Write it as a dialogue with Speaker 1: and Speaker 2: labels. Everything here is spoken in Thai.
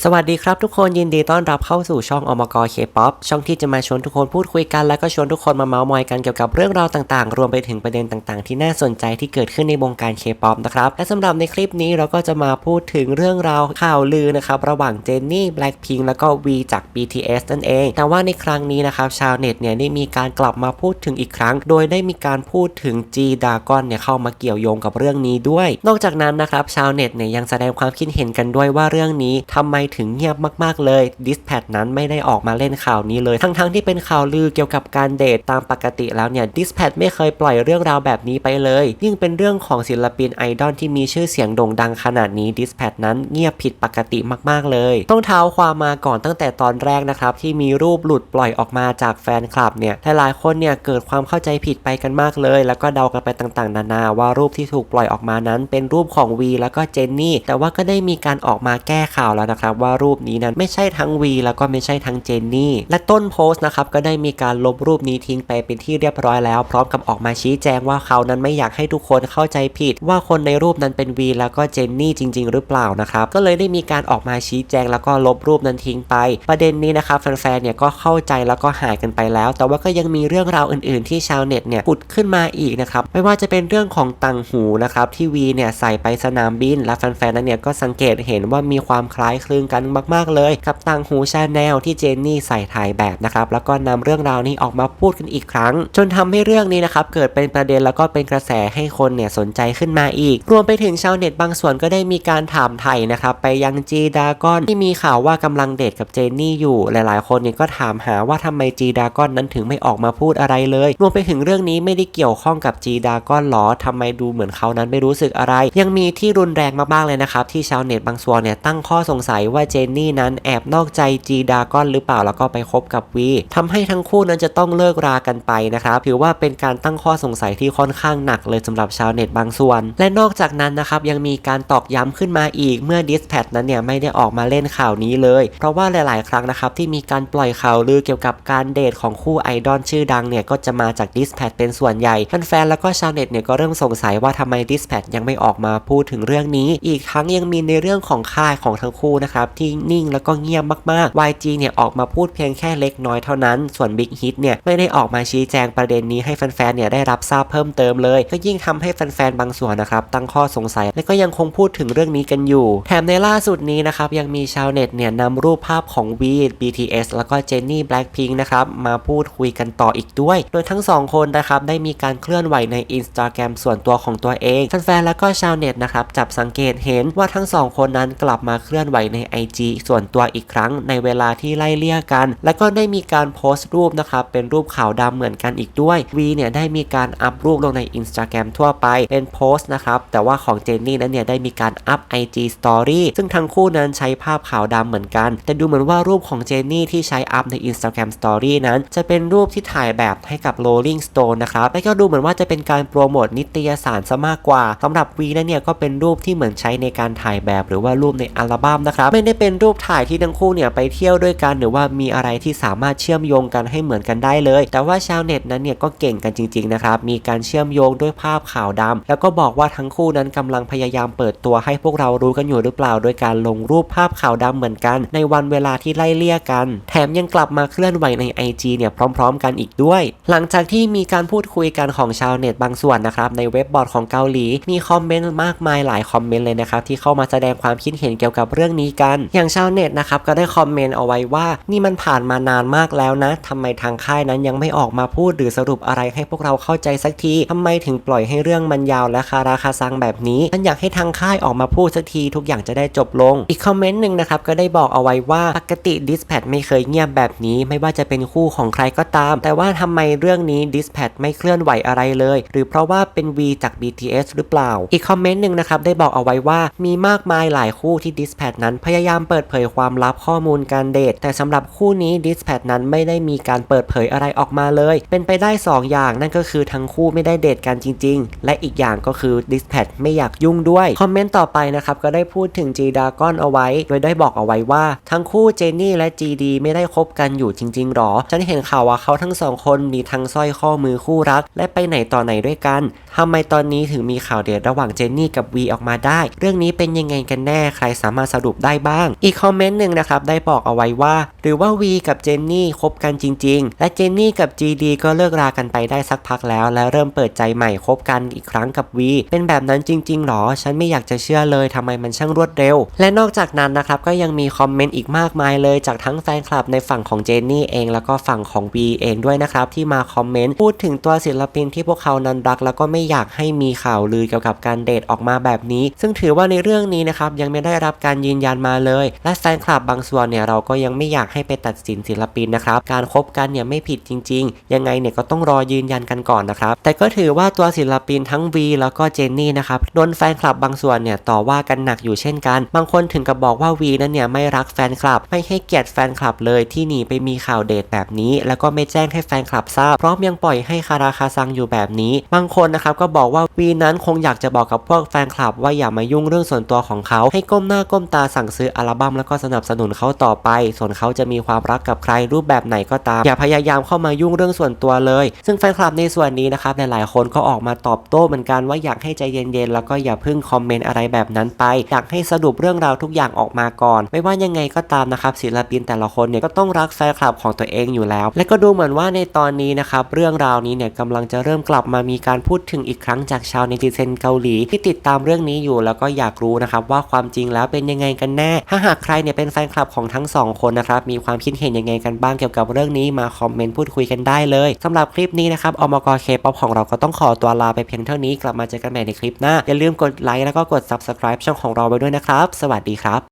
Speaker 1: สวัสดีครับทุกคนยินดีต้อนรับเข้าสู่ช่องอมกเคป๊อปช่องที่จะมาชวนทุกคนพูดคุยกัน แล้วก็ชวนทุกคนมาเมาส์มอยกันเกี่ยวกับเรื่องราวต่างๆ รวมไปถึงประเด็นต่างๆ ที่น่าสนใจที่เกิดขึ้นในวงการเคป๊อปนะครับและสำหรับในคลิปนี้เราก็จะมาพูดถึงเรื่องราวข่าวลือนะครับระหว่างเจนนี่แบล็คพิงแล้วก็วีจาก BTS นั่นเอง แต่ว่าในครั้งนี้นะครับชาวเน็ตเนี่ยได้มีการกลับมาพูดถึงอีกครั้ง โดยได้มีการพูดถึง G d a g o n เนี่ยเข้ามาเกี่ยวโยงกับเรื่องนี้ด้วย นอกจากนั้นนะครับชาวเน็ตเนี่ยยังแสดงความคิดเห็นกันด้วยว่าเรื่องนี้ทำไมถึงเงียบมากๆเลย Dispatch นั้นไม่ได้ออกมาเล่นข่าวนี้เลย ทั้งๆที่เป็นข่าวลือเกี่ยวกับการเดทตามปกติแล้วเนี่ย Dispatch ไม่เคยปล่อยเรื่องราวแบบนี้ไปเลย ยิ่งเป็นเรื่องของศิลปินไอดอลที่มีชื่อเสียงโด่งดังขนาดนี้ Dispatch นั้นเงียบผิดปกติมากๆเลย ต้องเท้าความมาก่อนตั้งแต่ตอนแรกนะครับที่มีรูปหลุดปล่อยออกมาจากแฟนคลับเนี่ยหลายๆคนเนี่ยเกิดความเข้าใจผิดไปกันมากเลย แล้วก็เดากันไปต่างๆ นานาว่ารูปที่ถูกปล่อยออกมานั้น เป็นรูปของวีแล้วก็เจนนี่แต่ว่าก็ได้มีการออกมาแก้ข่าวแล้วนะครับว่ารูปนี้นั้นไม่ใช่ทั้งวีแล้วก็ไม่ใช่ทั้งเจนนี่ และต้นโพสต์นะครับก็ได้มีการลบรูปนี้ทิ้งไปเป็นที่เรียบร้อยแล้ว พร้อมกับออกมาชี้แจงว่าเขานั้นไม่อยากให้ทุกคนเข้าใจผิด ว่าคนในรูปนั้นเป็นวีแล้วก็เจนนี่จริง ๆ หรือเปล่านะครับก็เลยได้มีการออกมาชี้แจงแล้วก็ลบรูปนั้นทิ้งไป ประเด็นนี้นะครับแฟนๆเนี่ยก็เข้าใจแล้วก็หายกันไปแล้ว แต่ว่าก็ยังมีเรื่องราวอื่น ๆ ที่ชาวเน็ตเนี่ยผุดขึ้นมาอีกนะครับไม่ว่าจะเป็นเรื่องของตังหูนะครับที่วีเนี่ยใส่ไปสนามบิน และแฟนๆนั้นเนี่ยก็สังเกตเห็นว่ามีความคล้ายคลึงกันมาก ๆ เลย กับตังหูชาแนลที่เจนนี่ใส่ถ่ายแบบนะครับ แล้วก็นำเรื่องราวนี้ออกมาพูดกันอีกครั้ง จนทำให้เรื่องนี้นะครับ เกิดเป็นประเด็นแล้วก็เป็นกระแสให้คนเนี่ยสนใจขึ้นมาอีก รวมไปถึงชาวเน็ตบางส่วนก็ได้มีการถามไถ่นะครับ ไปยังจีดากอนที่มีข่าวว่ากำลังเดทกับเจนนี่อยู่ หลาย ๆ คนเนี่ยก็ถามหาว่าทำไมจีดากอนนั้นถึงไม่ออกมาพูดอะไรเลย รวมไปถึงเรื่องนี้ไม่ได้เกี่ยวข้องกับจีดากอนหรอทำไมดูเหมือนเขานั้นไม่รู้สึกอะไร ยังมีที่รุนแรงมากๆเลยนะครับที่ชาวเน็ตบางส่วนเนี่ยตั้งข้อสงสัยว่าเจนนี่นั้นแอบนอกใจจีดากอนหรือเปล่าแล้วก็ไปคบกับวีทำให้ทั้งคู่นั้นจะต้องเลิกรากันไปนะครับถือว่าเป็นการตั้งข้อสงสัยที่ค่อนข้างหนักเลยสำหรับชาวเน็ตบางส่วน และนอกจากนั้นนะครับยังมีการตอกย้ำขึ้นมาอีกเมื่อดิสแพทนั้นเนี่ยไม่ได้ออกมาเล่นข่าวนี้เลย เพราะว่าหลาย ๆ ครั้งนะครับที่มีการปล่อยข่าวลือเกี่ยวกับการเดทของคู่ไอดอลชื่อดังเนี่ยก็จะมาจากดิสแพทเป็นส่วนใหญ่แฟนๆแล้วก็ชาวเน็ตเนี่ยก็เริ่มสงสัยว่าทำไมดิสแพทยังไม่ออกมาพูดถึงเรื่องนี้ อีกทั้งยังมีในเรื่องของค่ายของทั้งคู่นะครับที่นิ่งแล้วก็เงียบมากๆ YG เนี่ยออกมาพูดเพียงแค่เล็กน้อยเท่านั้น ส่วน Big Hit เนี่ยไม่ได้ออกมาชี้แจงประเด็นนี้ให้แฟนๆเนี่ยได้รับทราบเพิ่มเติมเลย ก็ยิ่งทำให้แฟนๆบางส่วนนะครับตั้งข้อสงสัยและก็ยังคงพูดถึงเรื่องนี้กันอยู่ แถมในล่าสุดนี้นะครับยังมีชาวเน็ตเนี่ยนำรูปภาพของ V BTS แล้วก็ Jennie Blackpink นะครับมาพูดคุยกันต่ออีกด้วย โดยทั้งสองคนนะครับได้มีการเคลื่อนไหวใน Instagram ส่วนตัวของตัวเองแฟนๆแล้วก็ชาวเน็ตนะครับจับสังเกตเห็นว่าทั้งสองคนนั้นกลับมาเคลื่อนไหวใน IG ส่วนตัวอีกครั้งในเวลาที่ไล่เลี่ยกัน และก็ได้มีการโพสต์รูปนะครับเป็นรูปขาวดำเหมือนกันอีกด้วย V เนี่ยได้มีการอัพรูปลงใน Instagram ทั่วไปเป็นโพสต์นะครับแต่ว่าของเจนนี่นั้นเนี่ยได้มีการอัพ IG Story ซึ่งทั้งคู่นั้นใช้ภาพขาวดำเหมือนกัน แต่ดูเหมือนว่ารูปของเจนนี่ที่ใช้อัพใน Instagram Story นั้น จะเป็นรูปที่ถ่ายแบบให้กับ Rolling Stone นะครับและก็ดูเหมือนว่าจะเป็นการโปรโมทนิตยสารซะมากกว่าสำหรับ V นั้นเนี่ยก็เป็นรูปที่เหมือนใช้ในการถ่ายแบบหรือว่ารูปในอัลบั้มนะครับไม่ได้เป็นรูปถ่ายที่ทั้งคู่เนี่ยไปเที่ยวด้วยกันหรือว่ามีอะไรที่สามารถเชื่อมโยงกันให้เหมือนกันได้เลย แต่ว่าชาวเน็ตนั้นเนี่ยก็เก่งกันจริงๆนะครับมีการเชื่อมโยงด้วยภาพขาวดำแล้วก็บอกว่าทั้งคู่นั้นกำลังพยายามเปิดตัวให้พวกเรารู้กันอยู่หรือเปล่า โดยการลงรูปภาพขาวดำเหมือนกัน ในวันเวลาที่ไล่เลี่ยกัน แถมยังกลับมาเคลื่อนไหวใน IG เนี่ยพร้อม ๆ กันอีกด้วย หลังจากที่มีการพูดคุยกันของชาวเน็ตบางส่วนนะครับในเว็บบอร์ดของเกาหลีมีคอมเมนต์มากมายหลายคอมเมนต์เลยนะครับที่เข้ามาแสดงความคิดเห็นเกี่ยวกับเรื่องนี้กัน อย่างชาวเน็ตนะครับก็ได้คอมเมนต์เอาไว้ว่า นี่มันผ่านมานานมากแล้วนะทำไมทางค่ายนั้นยังไม่ออกมาพูดหรือสรุปอะไรให้พวกเราเข้าใจสักทีทำไมถึงปล่อยให้เรื่องมันยาวและคาราคาซังแบบนี้ฉันอยากให้ทางค่ายออกมาพูดสักที ทุกอย่างจะได้จบลง อีกคอมเมนต์หนึ่งนะครับก็ได้บอกเอาไว้ว่าปกติดิสแพดไม่เคยเงียบแบบนี้ ไม่ว่าจะเป็นคู่ของใครก็ตาม แต่ว่าทำไมเรื่องนี้ดิสแพดไม่เคลื่อนไหวอะไรเลย หรือเพราะว่าเป็น V จาก BTS หรือเปล่า อีกคอมเมนต์หนึ่งนะครับได้บอกเอาไว้ว่ามีมากมายหลายคู่ที่ดิสแพดนั้นพยายามเปิดเผยความลับข้อมูลการเดทแต่สำหรับคู่นี้ดิสแพดนั้นไม่ได้มีการเปิดเผยอะไรออกมาเลย เป็นไปได้ 2 อย่างนั่นก็คือทั้งคู่ไม่ได้เดทกันจริง ๆ และอีกอย่างก็คือดิสแพดไม่อยากยุ่งด้วย คอมเมนต์ต่อไปนะครับก็ได้พูดถึง G d a g o n เอาไว้ โดยได้บอกเอาไว้ว่า ทั้งคู่เจนนี่และ GD ไม่ได้คบกันอยู่จริงๆหรอ ฉันเห็นข่าวว่าเขาทั้งสองคนมีทั้งสร้อยข้อมือคู่รัก และไปไหนต่อไหนด้วยกันทำไมตอนนี้ถึงมีข่าวเดทระหว่างเจนนี่กับวีออกมาได้ เรื่องนี้เป็นยังไงกันแน่ใครสามารถสรุปได้บ้าง อีกคอมเมนต์หนึ่งนะครับได้บอกเอาไว้ว่า หรือว่าวีกับเจนนี่คบกันจริง ๆ และเจนนี่กับ GD ก็เลิกรากันไปได้สักพักแล้ว และเริ่มเปิดใจใหม่คบกันอีกครั้งกับวีเป็นแบบนั้นจริง ๆหรอ ฉันไม่อยากจะเชื่อเลยทำไมมันช่างรวดเร็ว และนอกจากนั้นนะครับก็ยังมีคอมเมนต์อีกมากมายเลยจากทั้งแฟนคลับในฝั่งของเจนนี่เองแล้วก็ฝั่งของวีเองด้วยนะครับที่มาคอมเมนต์พูดถึงตัวศิลปินที่พวกเขานั้นรัก แล้วก็ไม่อยากให้มีข่าวลือเกี่ยวกับการเดทออกมาแบบนี้ ซึ่งถือว่าในเรื่องนี้นะครับยังไม่ได้รับการยืนยันมาเลย และแฟนคลับบางส่วนเนี่ยเราก็ยังไม่อยากให้ไปตัดสินศิลปินนะครับ การคบกันเนี่ยไม่ผิดจริง ๆ ยังไงเนี่ยก็ต้องรอยืนยันกันก่อนนะครับ แต่ก็ถือว่าตัวศิลปินทั้งวีแล้วก็เจนนี่นะครับโดนแฟนคลับบางส่วนเนี่ยต่อว่ากันหนักอยู่เช่นกัน บางคนถึงกับบอกว่าวีนั้นเนี่ยไม่รักแฟนคลับ ไม่ให้เกียรติแฟนคลับเลยที่หนีไปมีข่าวเดทแบบนี้ แล้วก็ไม่แจ้งให้แฟนคลับทราบพร้อมยังปล่อยให้คาราคาซังอยู่แบบนี้ บางคนนะครับก็บอกว่าวีนั้นคงอยากจะบอกกับพวกแฟนคลับ ว่าอย่ามายุ่งเรื่องส่วนตัวของเขาให้ก้มหน้าก้มตาสั่งซื้ออัลบั้มแล้วก็สนับสนุนเขาต่อไป ส่วนเขาจะมีความรักกับใครรูปแบบไหนก็ตาม อย่าพยายามเข้ามายุ่งเรื่องส่วนตัวเลย ซึ่งแฟนคลับในส่วนนี้นะครับหลายๆคนก็ออกมาตอบโต้เหมือนกันว่าอยากให้ใจเย็นๆแล้วก็อย่าเพิ่งคอมเมนต์อะไรแบบนั้นไป อยากให้สรุปเรื่องราวทุกอย่างออกมาก่อน ไม่ว่ายังไงก็ตามนะครับศิลปินแต่ละคนเนี่ยก็ต้องรักแฟนคลับของตัวเองอยู่แล้ว และก็ดูเหมือนว่าในตอนนี้นะครับเรื่องราวนี้เนี่ยกำลังจะเริ่มกลับมามีการพูดถึงอีกครั้งจากชาวเนติเซนเกาหลีที่ติดตามเรื่องนี้อยู่แล้วก็อยากรู้นะครับว่าความจริงแล้วเป็นยังไงกันแน่ถ้าหากใครเนี่ยเป็นแฟนคลับของทั้งสองคนนะครับ มีความคิดเห็นยังไงกันบ้างเกี่ยวกับเรื่องนี้มาคอมเมนต์พูดคุยกันได้เลยสำหรับคลิปนี้นะครับอมกเคป๊อปของเราก็ต้องขอตัวลาไปเพียงเท่านี้กลับมาเจอกันใหม่ในคลิปหน้าอย่าลืมกดไลค์แล้วก็กด subscribe ช่องของเราไปด้วยนะครับ สวัสดีครับ